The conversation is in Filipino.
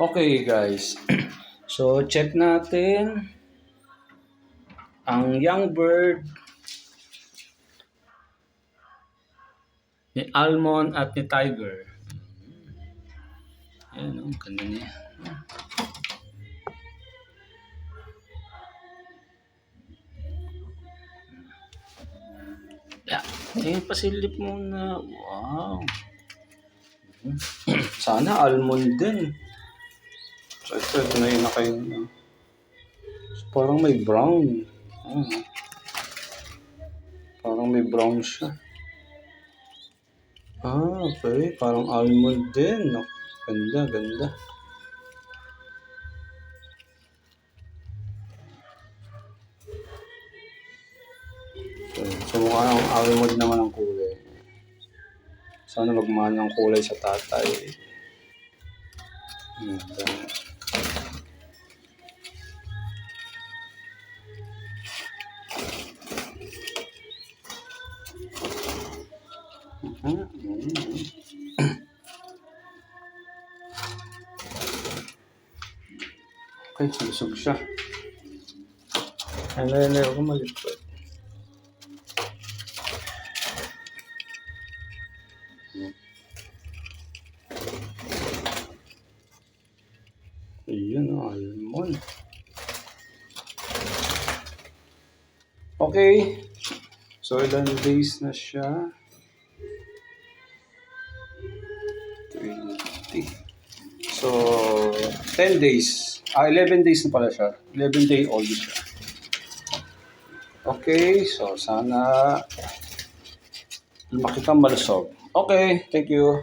Okay guys, so check natin ang young bird ni Almond at ni Tiger. Ayan, oh, ang ganda niya. Yeah, tingin pasilip muna. Wow. Sana almond din. Ito, ito na yun na kayo. no? So, parang may brown. Ah. Parang may brown siya. Ah, okay. Parang almond din. No? Ganda, ganda. So, so mukha ng almond naman ang kulay. Sana magmahal ng kulay sa tatay. Ganda. Mhm, Okay, lusog siya. Ay, nalalayo ko malipad. Ayun, oh, almond. Okay. So, ilan days na siya? So, 10 days. Ah, 11 days na pala siya. 11 day old siya. Okay, so sana lumaki kang malusog. Okay, thank you.